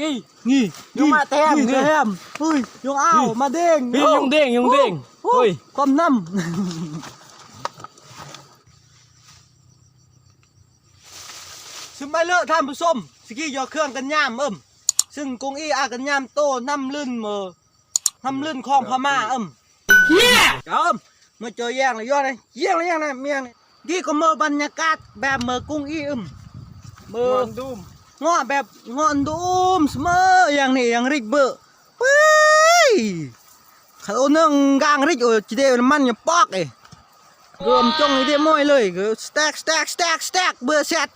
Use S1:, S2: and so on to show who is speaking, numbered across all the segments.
S1: กี่
S2: งี้
S1: Yung mà tem,
S2: งี้
S1: kìa.
S2: แทมเฮ้ยยงอ้าวมาเด้ง
S1: พี่ยุงเด้งยุงเด้ง
S2: โอ้
S1: เฮ้ย
S2: ความน้ำซึ่งไม่เลอะท่านผู้ชมสกี้ยอเครื่องกันย่ามเอิ่มซึ่งกงอี้อากันย่ามโตน้ำลื่นมือน้ำลื่นคลองพม่าเอิ่มเฮียเอิ่มเมื่อเจอแย่งเลยยอดเลยแย่งเลยแย่งเลยเมียงเลยกี่ก็เมื่อบรรยากาศแบบเมื่อกงอี้เอิ่มเมื่อ
S1: ดุม
S2: งอแบบงอนดูมเสมออย่างนี้อย่างริกเบอร์เฮ้ยเขาเอาเนื่องกลางริกโอ้ยจีเดมันอย่าปอกเอ้รวมจ้องอีเดมอยเลยก็สแต็กสแต็กสแต็กสแต็กเบอร์เซต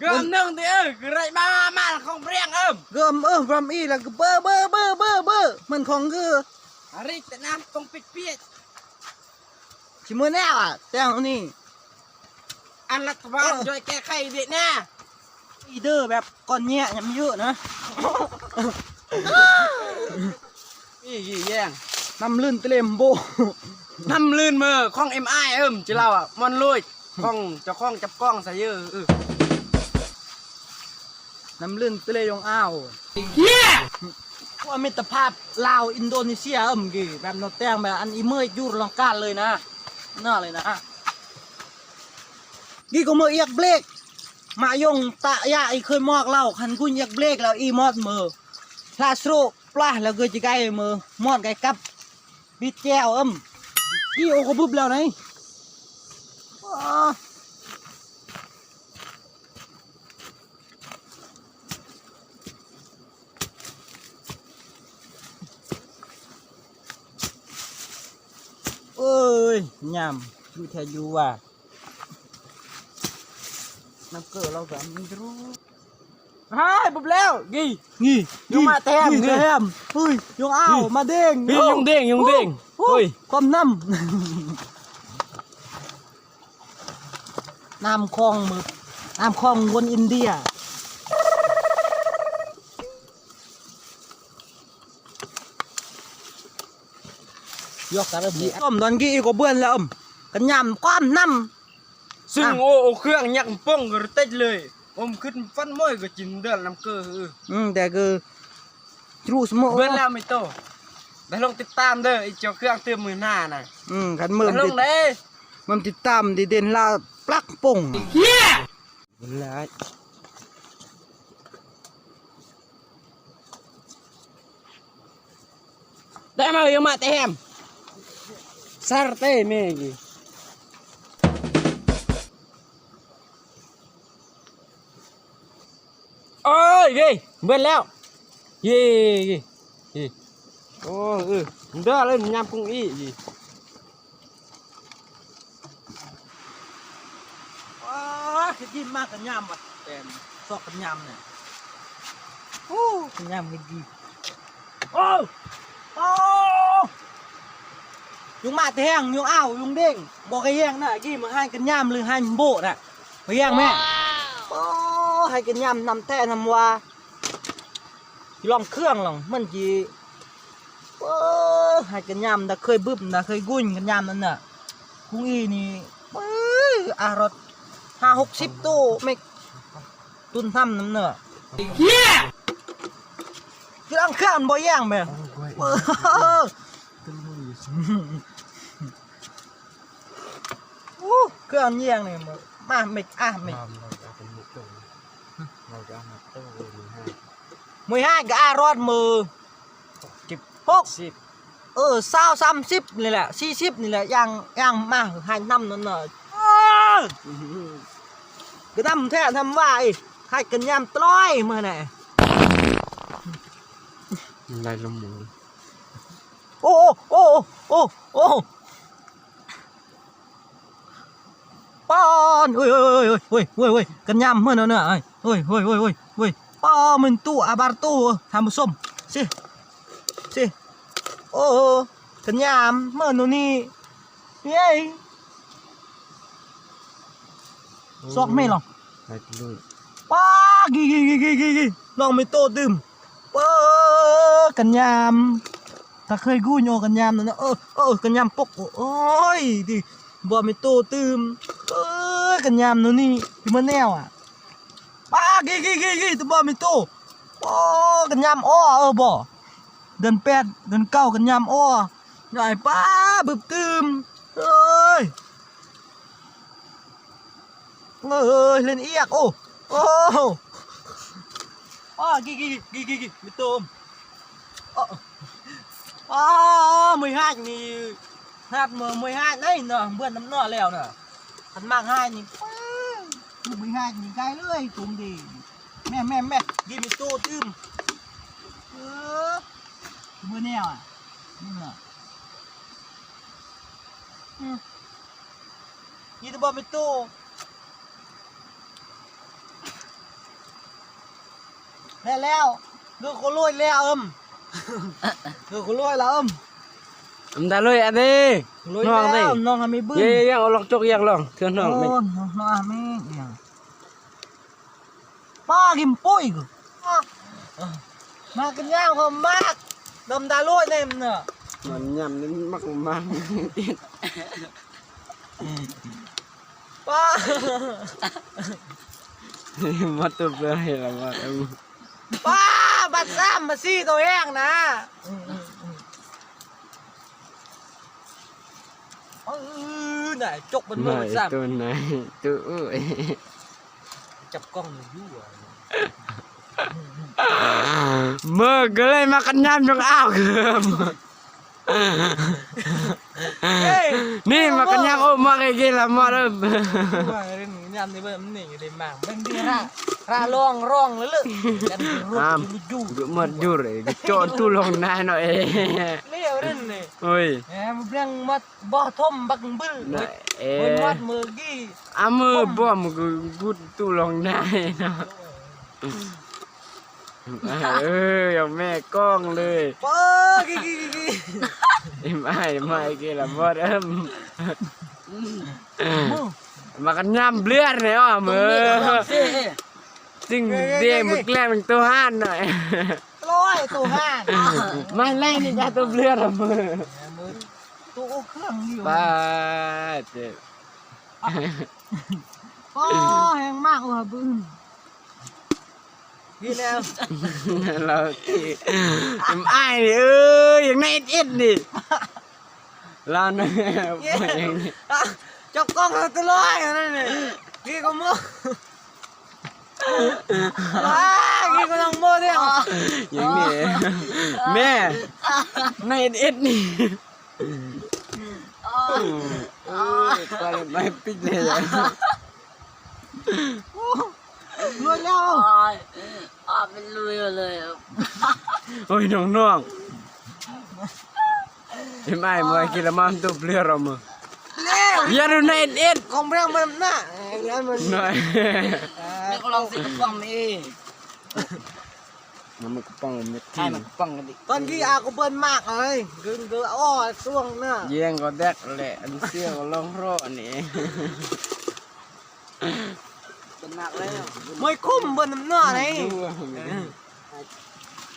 S1: เกิมหนึ่งที่เออคือไรมามาของเปรียงเอิ่ม
S2: เกิมเออรำอีแล้วก็เบอร์เบอร์เบอร์เบอร์เบอร์มันของคือ
S1: อะไรแต่น้ำตรงปิดเปียด
S2: ชิมือแน่อะแต่งอันนี้
S1: อันรัฐบาลช่วยแก้ไขเด็กแน่
S2: อีเดอร์แบบก้อนเนี้ยยังไม่เยอะนะ
S1: นี่ยี่แย่ง
S2: น้ำลื่นเตลมโบ
S1: น้ำลื่นมือของเอ็มไอเอิ่มจีเราอะมันลุยของเจ้าของจับกล้องใส่เยอะเออ
S2: น้ำลื่นเตลยงอ้าว
S1: เฮีย
S2: ว่ามิตรภาพลาวอินโดนีเซียเอิ่มกี่แบบโนแตงแบบอันอีเมย์ยูรลังกาเลยนะน่าเลยนะกี่ก็มือเอียกเบรก มายงตะยาอีเคยมอกเล่าคันกุญเอียกเบรกแล้วอีมอดมือพลาสโรปลาแล้วก็จะไกมือมอดไกกับบิดแก้วเอิ่มกี่โอก็บุบแล้วไงอ้าเอ้ยยำอยู่แทอยู่ว่า น้ำเกลือเราแบบไม่รู้
S1: ฮายบุบแล้วกี่
S2: งี้
S1: ยงมาแทม
S2: งี้
S1: นี่
S2: แทมเฮ้ยยงอ้าวมาเด้ง
S1: พี่ยุงเด้งยุงเด้ง
S2: โอ้
S1: เฮ้ย
S2: ความน้ำน้ำคลองมือน้ำคลองวนอินเดียยกกระบี่ต้มตอนกี้ก็เบื่อแล้วอมกันยำความน้
S1: ซึ่งโอ้โอ้เครื่องยักษ์ป้องก็เต็ดเลยอมขึ้นฟันม้อยก็จินเดือนน้ำเกลือเออำ
S2: อืมแต่คือรู้สมอ
S1: เบิ้ลแล้วไม่โตไปลองติดตามเด้อไอ้เจ้าเครื่องเติมมือหน้าน่ะ
S2: อืมขันมือ
S1: ไป
S2: มัน
S1: ล
S2: ติ
S1: ง
S2: ด
S1: เลย
S2: มันติดตามดีเด่นลาปลักป่ง
S1: เฮีย
S2: แล้ว
S1: ได้มายังมาเต็มสารเต้เมกี เย้เบิ้ลแล้ว เย้เย้โอ้เออเด้อเลยยำกุ้งอีเย้
S2: ว้าคือกินมากกันยำว่ะแต่ซอกกันยำเนี่ยโอ้กันยำกันดีโอ้โอ้ยุงมาแทงยุงอ้าวยุงเด้งบอกให้แย่งน่ะกี่มาให้กันยำหรือให้มันโบดน่ะไปแย่งแม่ ให้กันยำนำแต่นำว่าลองเครื่องลองมันจีโอ้ให้กันยำนะเคยบึ้มนะเคยกุ้นกันยำนั่นน่ะกุ้งอีนี่เอ้ยอารสห้าหกสิบตู้ไม่ตุนทำน้ำเนื้อ
S1: เฮีย
S2: คืออังเครื่องบ่ย่างแม่เออโอ้เครื่องย่างนี่มามาไม่อะไม่ มือห้าก็อารอดมือจิบหก
S1: สิบ
S2: เออเศร้าสามสิบนี่แหละสี่สิบนี่แหละย่างย่างมาให้น้ำนั่นน่ะ เออก็ทำแท้ทำว่าอีกให้กันยามตร้อยมือไหน
S1: ลายลมหมู
S2: โอ้โอ้โอ้โอ้ป้อนเฮ้ยเฮ้ยเฮ้ยเฮ้ยเฮ้ยกันยำเมื่อนั้นน่ะเฮ้ยเฮ้ยเฮ้ยเฮ้ยเฮ้ยป้อมันตู้อาบาร์ตู้ทำผสมสิสิโอ้กันยำเมื่อนู้นนี่เย้ซอกไม่หรอก
S1: ลายลุย
S2: ป้ากีกีกีกีกีกีลองไม่โตดื่มป้ากันยามถ้าเคยกู้โยกันยามนั่นนะเออเออกันยามปกโอ้ยดิบ่ไม่โตตื่มเออกันยามนู่นนี่ที่มันแนวอะ ป้ากีกีกีกีตัวบ่ไม่โตป้ากันกันยำอ้อเออบ่เดือนแปดเดือนเก้ากันยำอ้อใหญ่ป้าบึบตืมเกโอ้โอ้อ้อกี่กี่กี่กี่กี่ไม่ตูมอ้ออ้ามือหักนี่หักมือมือหักได้เนาะเบื่อน้ำเนาะแล้วเนาะขันมากให้นี่ป้ามือหักนี่ไกลเลยตุ้มดีแม่แม่แม่ยิมีตู้ตื้มเออมือแนวอะนี่เหรออืมยี่ตัวบอมีตู้แล้วแล้วเลือกคนรวยแล้วเอิมเลือกคนรวยแล้วเอิม
S1: Em ta lôi à đi
S2: รวย
S1: น้อง
S2: แล้
S1: นี่
S2: วน้องทำไม่บึ้ง
S1: Ye ye yang olok cok yang long Thưa
S2: โอ้
S1: น้องนี่
S2: น้องน้องอะแม่เนี่ย ป้ากินปุ้ยกูมากันย่างเขามากดมตาลวยเนี่ยมันเนอะ
S1: Mà nhầm đến mắc mà
S2: ป้า
S1: Mất tục rồi là mà em
S2: ป้าบัดซ้ำมาซี่ตัวแห้งนะเออไหนจกมันมือ
S1: Mày
S2: ซ้
S1: tôi này Tôi ơi ำ
S2: จับกล้องหน่อยยู่อ่ะ
S1: Mơ cái này makan nham trong ao kìa Nì makan nham ôm mà cái kia là mọt ôm
S2: ว่าเรื่อ ยามในเบิ่มนนี่อยู่ในหมากมันดีฮาราล่องร่องเลยเลยกันรถ
S1: อ
S2: ยู่
S1: Madur eh, gecok tulung nah no
S2: เลี้ยวเรื่องนี่
S1: Oi,
S2: แหมเรื่องมัดบ่อทมบักบึ้ล
S1: nah
S2: เบิ่ง
S1: eh.
S2: มัดมือกี้
S1: Ame bom gut tulung nah no. เอออย่าแม่กล้องเลย
S2: เปิ้กี้กี้กี้
S1: ไม่ไม่กี่ละบอเอิมอ้ một lem mình tô han rồi
S2: ร้อยตัวห้า
S1: Mai lên đi ra tô bliar à mơ
S2: มือตัวเครื่องอยู่
S1: Ba chết
S2: ป้อแห้งมากว่ะบึ้งพี่แล้ว
S1: là thì em ai thì ơi hiện nay ít ít đi là nó
S2: จับกล้องเราตัวร้อยนั่นนี่กี้ก็มือว้ากี้ก็ต้องมือเดียว
S1: những này mẹ nay ít ít đi Ôi, qua đây mai pích này rồi
S2: รวยแล้ว
S3: อ๋ออ๋อเป็นลุยเลย
S1: ôi nong nong em ai mà kia là mang tụp lừa rồi mà
S2: เร็ว
S1: giờ nó nay ít ít
S2: ของเรื่องมันน่ะงั้นมัน
S1: nói
S3: ไม่ก็ลองสิกระป๋องนี่
S1: nó mới có bằng một
S3: ใช่มัน
S1: tí
S3: กระป๋องกันดิ
S2: ตอนกี้อากูเปิ้นมากเลยกึ่งกึ่งอ้อช่วงน่ะ
S1: giang có đẹp lẹ anh xưa có long rọ nè
S3: เป็นหนักแล้ว
S2: ไม่คุ้มเปิ้นน้ำหน้าไหน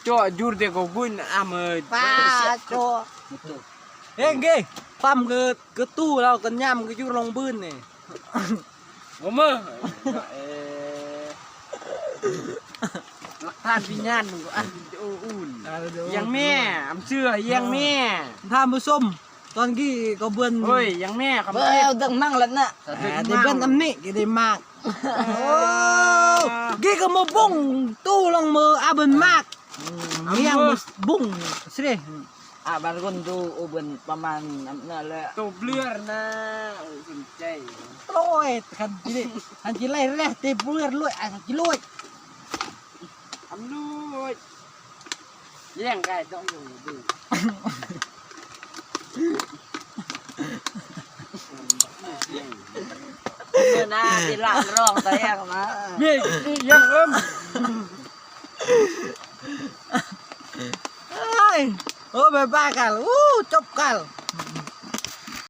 S1: cho jur de có gun am ơi
S2: ป้าโจเฮ้ยกี้ ปั๊มคือคือตู้เรากันย่ำก็อยู่ลงบื้นนี่
S1: có mơ lạc than phi nhan đừng có ăn ô un yang mẹ am xưa yang mẹ
S2: ท่านผู้ชมตอนกี้ก็เบิ้น
S1: ôi yang mẹ
S3: เอ
S1: không
S3: อ
S1: biết
S3: ดึงมั่งแล้วน่ะ
S2: อ่าได้เบิ้นอันนี้ก็ได้มากโอ้กี้ก็มาบุ้งตู้ลงมืออาเบิ้นมากเมียงบุ้งสิเด้
S3: อะบางคนดูอุบลประมาณนั้นนั่นแหละ
S1: tổ blur na ôi xin chay
S2: โอ้ยคันจีคันจีไล่แรกเตะเลือดลวยอะคันจีลวย
S1: am nuôi yang cái đó dùng đi
S3: เออนะที่ละร้องแต่แยกมา
S1: Mẹ, yang ôm
S2: เอ้ยโอ้ยบายบายกันอู้จบกัน